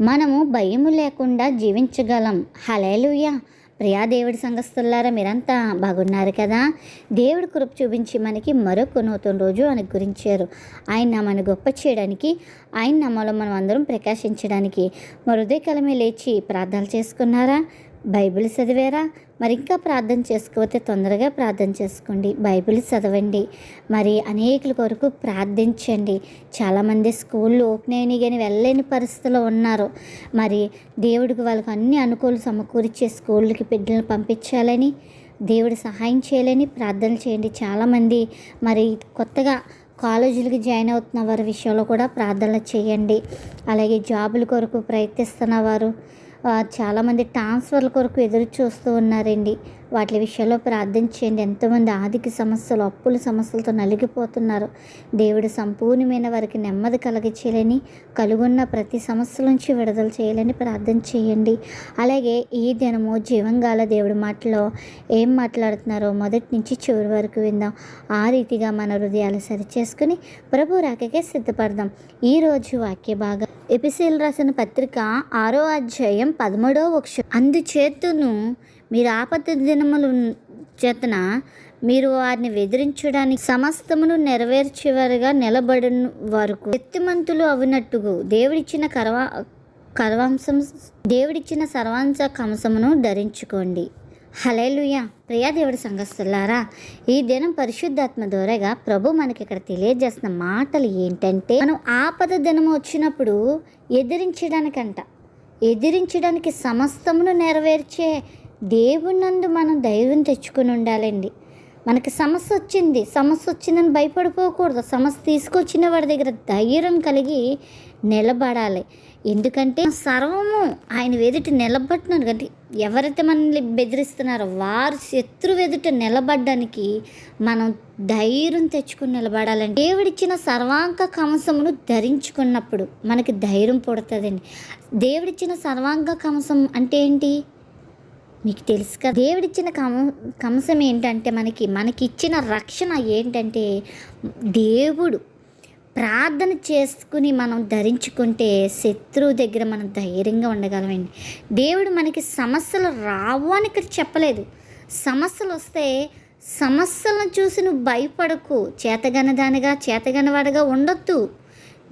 మనము భయము లేకుండా జీవించగలం. హలేలుయ్య ప్రియా దేవుడి సంఘస్థులారా మీరంతా బాగున్నారు కదా? దేవుడి కృప చూపించి మనకి మరొక నూతన రోజు ఆయన గురించారు ఆయన మన గొప్ప చేయడానికి ఆయన నమ్మలో మనం అందరం ప్రకాశించడానికి. మరుదే ఉదయకాలమే లేచి ప్రార్థనలు చేసుకున్నారా? బైబిల్ చదివారా? మరి ఇంకా ప్రార్థన చేసుకోకపోతే తొందరగా ప్రార్థన చేసుకోండి. బైబిల్ చదవండి. మరి అనేకుల కొరకు ప్రార్థించండి. చాలామంది స్కూళ్ళు ఓపెన్ అయినాయి కానీ వెళ్ళలేని పరిస్థితిలో ఉన్నారు. మరి దేవుడికి వాళ్ళకి అన్ని అనుకూలు సమకూర్చే స్కూళ్ళకి బిడ్డలను పంపించాలని దేవుడు సహాయం చేయాలని ప్రార్థన చేయండి. చాలామంది మరి కొత్తగా కాలేజీలకి జాయిన్ అవుతున్న వారి విషయంలో కూడా ప్రార్థనలు చేయండి. అలాగే జాబుల కొరకు ప్రయత్నిస్తున్న వారు చాలామంది ట్రాన్స్ఫర్ల కొరకు ఎదురు చూస్తూ ఉన్నారండి. వాటి విషయంలో ప్రార్థించండి ఎంతోమంది ఆర్థిక సమస్యలు అప్పుల సమస్యలతో నలిగిపోతున్నారు. దేవుడు సంపూర్ణమైన వారికి నెమ్మది కలిగించాలని కలుగున్న ప్రతి సమస్య నుంచి విడుదల చేయాలని ప్రార్థన చేయండి. అలాగే ఈ దినము జీవంగాల దేవుడి మాటలో ఏం మాట్లాడుతున్నారో మొదటి నుంచి చివరి వరకు విందాం. ఆ రీతిగా మన హృదయాలు సరిచేసుకుని ప్రభు రాకకే సిద్ధపడదాం. ఈరోజు వాక్య భాగం ఎపిసిల్ రాసిన పత్రిక ఆరో అధ్యాయం పదమూడవ వక్ష అందుచేతును మీరు ఆపత్తి దినములు చేతన మీరు వారిని వెదిరించడానికి సమస్తమును నెరవేర్చేవారుగా నిలబడిన వరకు. శక్తిమంతులు అవినట్టుగు. దేవుడిచ్చిన కరవా కరవాంశం దేవుడిచ్చిన సర్వాంశ కంసమును ధరించుకోండి. హలేలుయ ప్రియా దేవుడి సంఘస్థులారా ఈ దినం పరిశుద్ధాత్మ ద్వారాగా ప్రభు మనకి ఇక్కడ తెలియజేస్తున్న మాటలు ఏంటంటే మనం ఆపద దినం వచ్చినప్పుడు ఎదిరించడానికంట. ఎదిరించడానికి సమస్తమును నెరవేర్చే దేవునందు మనం ధైర్యం తెచ్చుకొని ఉండాలండి. మనకి సమస్య వచ్చింది సమస్య వచ్చిందని భయపడిపోకూడదు. సమస్య తీసుకొచ్చిన వాడి దగ్గర ధైర్యం కలిగి నిలబడాలి. ఎందుకంటే సర్వము ఆయన వెదుట నిలబడినారు కానీ ఎవరైతే మనల్ని బెదిరిస్తున్నారో వారు శత్రు వెదుట నిలబడడానికి మనం ధైర్యం తెచ్చుకుని నిలబడాలండి. దేవుడిచ్చిన సర్వాంగ కవసమును ధరించుకున్నప్పుడు మనకి ధైర్యం పుడుతుందండి. దేవుడిచ్చిన సర్వాంగ కవసం అంటే ఏంటి? మీకు తెలుసు కదా. దేవుడిచ్చిన కం కంసం ఏంటంటే మనకి మనకి ఇచ్చిన రక్షణ ఏంటంటే దేవుడు. ప్రార్థన చేసుకుని మనం ధరించుకుంటే శత్రువు దగ్గర మనం ధైర్యంగా ఉండగలమండి దేవుడు మనకి సమస్యలు రావు అని ఇక్కడ చెప్పలేదు. సమస్యలు వస్తే సమస్యలను చూసి నువ్వు భయపడకు. చేతగనదానిగా చేతగనవాడిగా ఉండొద్దు.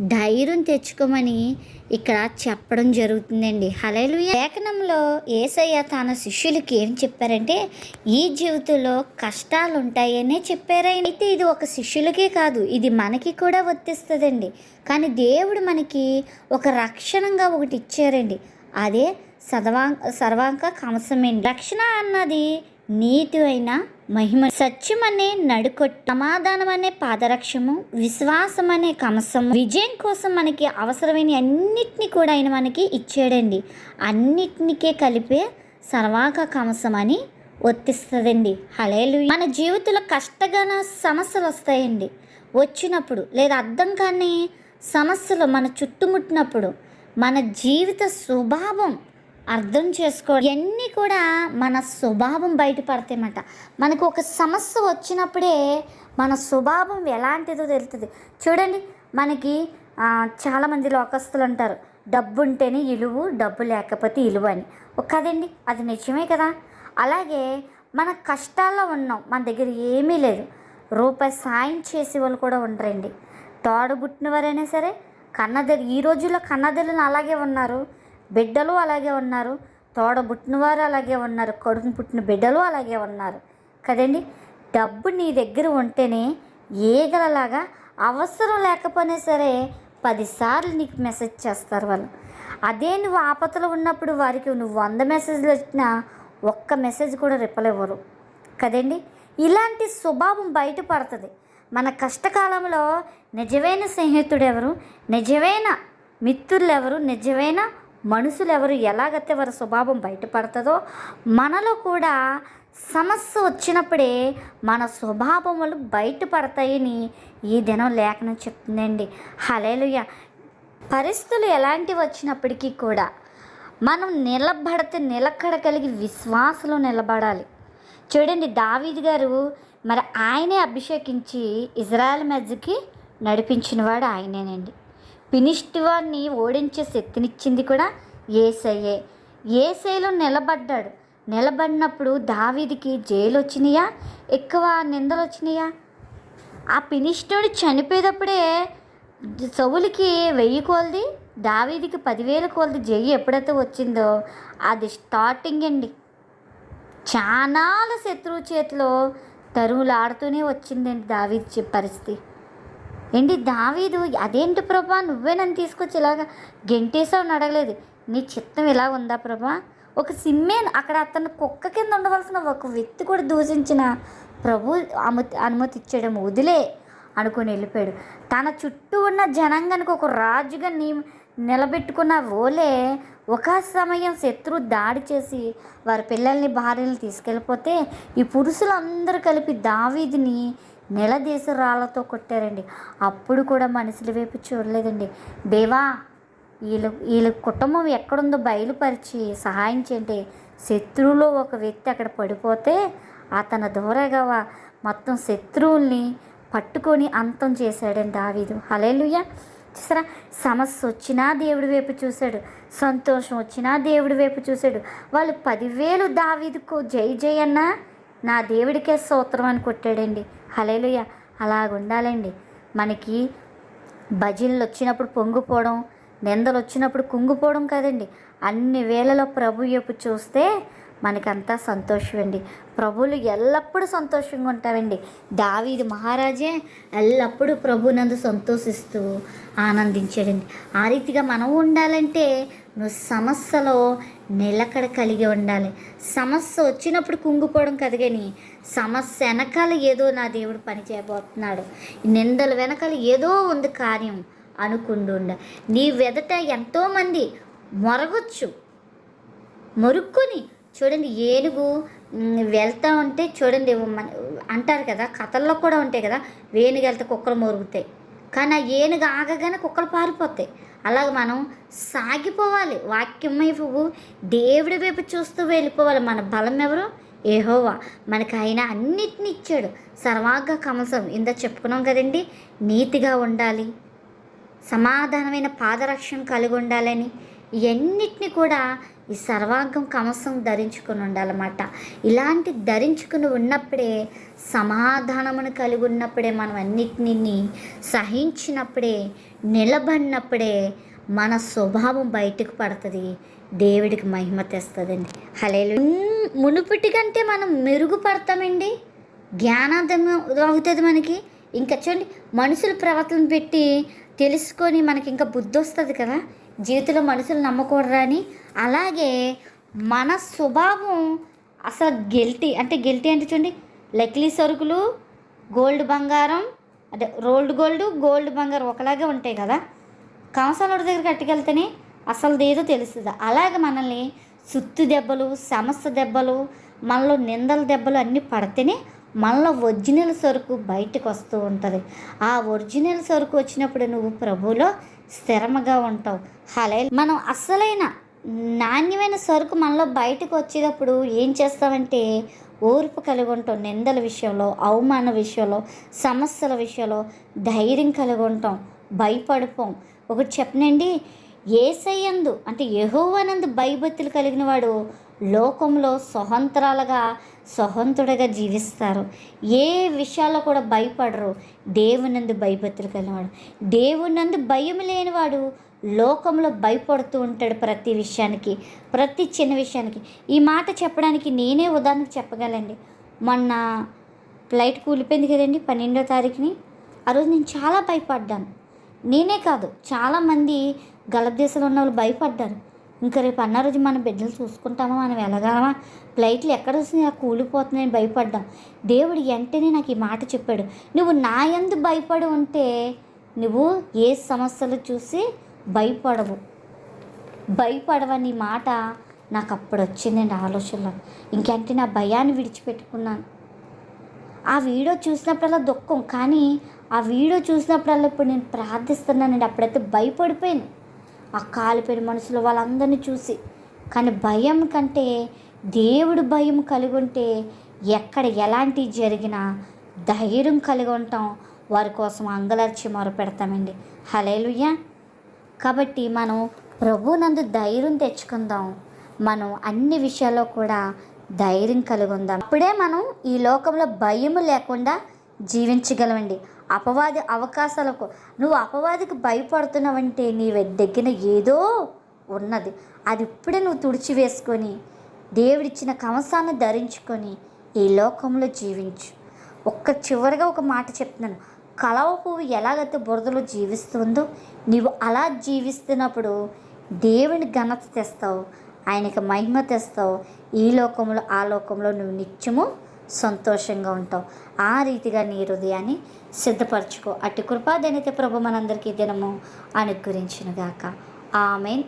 ధైర్యం తెచ్చుకోమని ఇక్కడ చెప్పడం జరుగుతుందండి. హలేలు లేఖనంలో ఏసయ్య తన శిష్యులకి ఏం చెప్పారంటే ఈ జీవితంలో కష్టాలు ఉంటాయనే చెప్పారైతే ఇది ఒక శిష్యులకే కాదు ఇది మనకి కూడా వర్తిస్తుందండి. కానీ దేవుడు మనకి ఒక రక్షణంగా ఒకటి ఇచ్చారండి. అదే సర్వాంక సర్వాంక కంసమేండి రక్షణ అన్నది నీతి అయినా మహిమ. సత్యం అనే నడుకొట్టు సమాధానం అనే పాదరక్షము విశ్వాసం అనే కమసము. విజయం కోసం మనకి అవసరమైన అన్నిటినీ కూడా ఆయన మనకి ఇచ్చాడండి. అన్నిటినికే కలిపే సర్వాక కమసం అని వర్తిస్తుందండి. హలేలు మన జీవితంలో కష్టగాన సమస్యలు వస్తాయండి. వచ్చినప్పుడు లేదా అర్థం కాని సమస్యలు మన చుట్టుముట్టినప్పుడు మన జీవిత స్వభావం అర్థం చేసుకో ఇవన్నీ కూడా మన స్వభావం బయటపడతాయన్నమాట. మనకు ఒక సమస్య వచ్చినప్పుడే మన స్వభావం ఎలాంటిదో తెలుస్తుంది చూడండి మనకి చాలామంది లోకస్తులు అంటారు డబ్బు ఉంటేనే ఇలువు డబ్బు లేకపోతే ఇలువ అని. ఒక కదండి అది నిజమే కదా? అలాగే మన కష్టాల్లో ఉన్నాం మన దగ్గర ఏమీ లేదు. రూపాయి సాయం చేసే వాళ్ళు కూడా ఉండరండి. తోడబుట్టిన వారైనా సరే కన్నదలు ఈ రోజుల్లో కన్నదల్లులు అలాగే ఉన్నారు. బిడ్డలు అలాగే ఉన్నారు. తోడబుట్టినవారు అలాగే ఉన్నారు. కొడుకుని పుట్టిన బిడ్డలు అలాగే ఉన్నారు. కదండి? డబ్బు నీ దగ్గర ఉంటేనే ఏగలలాగా అవసరం లేకపోయినా సరే పదిసార్లు నీకు మెసేజ్ చేస్తారు వాళ్ళు. అదే నువ్వు ఆపదలో ఉన్నప్పుడు వారికి నువ్వు వంద మెసేజ్లు వచ్చినా ఒక్క మెసేజ్ కూడా రిప్లై ఇవ్వరు. కదండి? ఇలాంటి స్వభావం బయటపడుతుంది మన కష్టకాలంలో నిజమైన స్నేహితుడు ఎవరు నిజమైన మిత్రులు ఎవరు నిజమైన మనుషులు ఎవరు ఎలాగైతే వారి స్వభావం బయటపడుతుందో మనలో కూడా సమస్య వచ్చినప్పుడే మన స్వభావములు బయటపడతాయని ఈ దినం లేఖనం చెప్తుందండి. హలేలుయ పరిస్థితులు ఎలాంటివి వచ్చినప్పటికీ కూడా మనం నిలబడితే నిలకడ కలిగి విశ్వాసంలో నిలబడాలి. చూడండి దావీద్ గారు మరి ఆయనే అభిషేకించి ఇజ్రాయెల్ మధ్యకి నడిపించినవాడు ఆయనేనండి. ఫినిష్డ్ వాడిని ఓడించే శక్తినిచ్చింది కూడా ఏసయ్యే. ఏసైలో నిలబడ్డాడు. నిలబడినప్పుడు దావీదికి జైలు వచ్చినాయా ఎక్కువ నిందలు వచ్చినాయా ఆ పినిష్టుడు చనిపోయేటప్పుడే సవులకి వెయ్యి కోల్ది దావీదికి పదివేల కోల్ది జయ్యి ఎప్పుడైతే వచ్చిందో అది స్టార్టింగ్ అండి. చాలా శత్రువు చేతిలో తరువులాడుతూనే వచ్చిందండి దావీది పరిస్థితి. ఏంటి దావీదు? అదేంటి ప్రభా? నువ్వే నన్ను తీసుకొచ్చి ఇలాగా గెంటేసావు అడగలేదు. నీ చిత్తం ఇలా ఉందా ప్రభా? ఒక సిమ్మే అక్కడ అతను కుక్క కింద ఉండవలసిన ఒక వ్యక్తి కూడా దూషించిన ప్రభు అనుమతి అనుమతి ఇచ్చాడు వదిలే అనుకుని వెళ్ళిపోయాడు. తన చుట్టూ ఉన్న జనాంగానికి ఒక రాజుగా నీ నిలబెట్టుకున్న ఓలే ఒక సమయం శత్రు దాడి చేసి వారి పిల్లల్ని భార్యలను తీసుకెళ్ళిపోతే ఈ పురుషులందరూ కలిపి దావీదిని నిలదీసి రాళ్ళతో కొట్టారండి. అప్పుడు కూడా మనుషుల వైపు చూడలేదండి. దేవా వీళ్ళు వీళ్ళ కుటుంబం ఎక్కడుందో బయలుపరిచి సహాయం చేయండి. శత్రువులో ఒక వ్యక్తి అక్కడ పడిపోతే అతని దూరగా మొత్తం శత్రువుల్ని పట్టుకొని అంతం చేశాడండి దావీదు. హలేలుయ్య చూసారా? సమస్య వచ్చినా దేవుడి వైపు చూశాడు. సంతోషం వచ్చినా దేవుడి వైపు చూశాడు. వాళ్ళు పదివేలు దావీదుకు జై జై అన్నా నా దేవుడికే సూత్రం అని కొట్టాడండి. హలేలుయ అలాగుండాలండి. మనకి భజనలు వచ్చినప్పుడు పొంగిపోవడం నిందలు వచ్చినప్పుడు కుంగిపోవడం కదండి. అన్ని వేళలో ప్రభు వైపు చూస్తే మనకంతా సంతోషం అండి ప్రభువులు ఎల్లప్పుడూ సంతోషంగా ఉంటామండి దావీది మహారాజే ఎల్లప్పుడూ ప్రభునందు సంతోషిస్తూ ఆనందించాడండి. ఆ రీతిగా మనం ఉండాలంటే నువ్వు సమస్యలో నిలకడ కలిగి ఉండాలి. సమస్య వచ్చినప్పుడు కుంగిపోవడం కదా కానీ సమస్య వెనకాల ఏదో నా దేవుడు పని చేయబోతున్నాడు. నిందల వెనకాల ఏదో ఉంది కార్యం అనుకుంటూ నీ వెదట ఎంతోమంది మొరగొచ్చు మొరుక్కుని చూడండి ఏనుగు వెళ్తా ఉంటే చూడండి మన అంటారు కదా కథల్లో కూడా ఉంటాయి కదా వేణుగు వెళ్తే కుక్కలు మొరుగుతాయి. కానీ ఆ ఏనుగు ఆగగానే కుక్కలు పారిపోతాయి. అలాగ మనం సాగిపోవాలి. వాక్యం వైపు దేవుడి వైపు చూస్తూ వెళ్ళిపోవాలి. మన బలం ఎవరు? ఏహోవా మనకు ఆయన అన్నిటిని ఇచ్చాడు. సర్వాగ కమసం ఇందా చెప్పుకున్నాం కదండి నీతిగా ఉండాలి. సమాధానమైన పాదరక్షణ కలిగి ఉండాలని. ఇవన్నిటిని కూడా ఈ సర్వాంగం కమసం ధరించుకుని ఉండాలన్నమాట. ఇలాంటి ధరించుకుని ఉన్నప్పుడే సమాధానమును కలిగి ఉన్నప్పుడే మనం అన్నిటిని సహించినప్పుడే నిలబడినప్పుడే మన స్వభావం బయటకు పడుతుంది. దేవుడికి మహిమ తెస్తుందండి. హలేలు మునుపటి కంటే మనం మెరుగుపడతామండి. జ్ఞానార్థం అవుతుంది మనకి. ఇంకా చూడండి మనుషుల ప్రవర్తన పెట్టి తెలుసుకొని మనకి ఇంకా బుద్ధి వస్తుంది కదా. జీవితంలో మనుషులు నమ్మకూడరా అని అలాగే మన స్వభావం అసలు గెల్టీ అంటే గెల్టీ అంటే చూడండి లక్లీ సరుకులు గోల్డ్ బంగారం అంటే రోల్డ్ గోల్డ్ గోల్డ్ బంగారం ఒకలాగే ఉంటాయి కదా. కంసాలోడి దగ్గర కట్టుకెళ్తేనే అసలు ఏదో తెలుస్తుంది. అలాగే మనల్ని సుత్తు దెబ్బలు సమస్య దెబ్బలు మనలో నిందల దెబ్బలు అన్నీ పడితేనే మళ్ళీ ఒరిజినల్ సరుకు బయటకు వస్తూ ఉంటుంది. ఆ ఒరిజినల్ సరుకు వచ్చినప్పుడు నువ్వు ప్రభువులో స్థిరముగా ఉంటావు. హలే మనం అసలైన నాణ్యమైన సరుకు మనలో బయటకు వచ్చేటప్పుడు ఏం చేస్తామంటే ఓర్పు కలిగి ఉంటాం నిందల విషయంలో అవమాన విషయంలో సమస్యల విషయంలో ధైర్యం కలిగి ఉంటాం భయపడిపోం. ఒకటి చెప్పనండి ఏసయ్యందు అంటే యహోవనందు భయభక్తులు కలిగిన వాడు లోకంలో స్వతంత్రాలుగా స్వతంత్రుడిగా జీవిస్తారు. ఏ విషయాల్లో కూడా భయపడరు. దేవునందు భయభక్తులు కలిగినవాడు. దేవునందు భయం లేనివాడు లోకంలో భయపడుతూ ఉంటాడు ప్రతి విషయానికి ప్రతి చిన్న విషయానికి. ఈ మాట చెప్పడానికి నేనే ఉదాహరణకు చెప్పగలండి. మొన్న ఫ్లైట్ కూలిపోయింది కదండి పన్నెండో తారీఖుని. ఆ రోజు నేను చాలా భయపడ్డాను. నేనే కాదు చాలామంది గల్ఫ్ దేశంలో ఉన్న వాళ్ళు భయపడ్డారు. ఇంకా రేపు అన్న రోజు మన బిడ్డలు చూసుకుంటామా? మనం వెళ్ళగలమా ఫ్లైట్లు ఎక్కడ వస్తున్నాయి? కూలిపోతున్నాయని భయపడ్డాం. దేవుడు వెంటనే నాకు ఈ మాట చెప్పాడు. నువ్వు నా ఎందు భయపడి ఉంటే నువ్వు ఏ సమస్యలు చూసి భయపడవు. భయపడవని మాట నాకు అప్పుడు వచ్చిందండి ఆలోచనలో. ఇంకంటే నా భయాన్ని విడిచిపెట్టుకున్నాను. ఆ వీడియో చూసినప్పుడల్లా దుఃఖం. కానీ ఆ వీడియో చూసినప్పుడల్లా ఇప్పుడు నేను ప్రార్థిస్తున్నానండి అప్పుడైతే భయపడిపోయాను. ఆ కాలిపోయిన మనుషులు వాళ్ళందరినీ చూసి. కానీ భయం కంటే దేవుడు భయం కలిగి ఉంటే ఎక్కడ ఎలాంటి జరిగినా ధైర్యం కలిగి ఉంటాం. వారి కోసం అంగలర్చి మొరపెడతామండి హలేలుయ్యా కాబట్టి మనం ప్రభునందు ధైర్యం తెచ్చుకుందాం. మనం అన్ని విషయాల్లో కూడా ధైర్యం కలిగి ఉందాం. అప్పుడే మనం ఈ లోకంలో భయం లేకుండా జీవించగలమండి. అపవాది అవకాశాలకు నువ్వు అపవాదికి భయపడుతున్నావంటే నీ దగ్గర ఏదో ఉన్నది. అది ఇప్పుడే నువ్వు తుడిచివేసుకొని దేవుడిచ్చిన కవసాన్ని ధరించుకొని ఈ లోకంలో జీవించు. ఒక్క చివరిగా ఒక మాట చెప్తున్నాను. కలవ పువ్వు ఎలాగైతే బురదలో జీవిస్తుందో నీవు అలా జీవిస్తున్నప్పుడు దేవుని ఘనత తెస్తావు ఆయనకి మహిమ తెస్తావు. ఈ లోకంలో ఆ లోకంలో నువ్వు నిత్యము సంతోషంగా ఉంటావు. ఆ రీతిగా నీ హృదయాన్ని సిద్ధపరచుకో. అట్టి కృపాదనితే ప్రభు మనందరికీ దినము అనుగ్రహించునుగాక. ఆమెన్.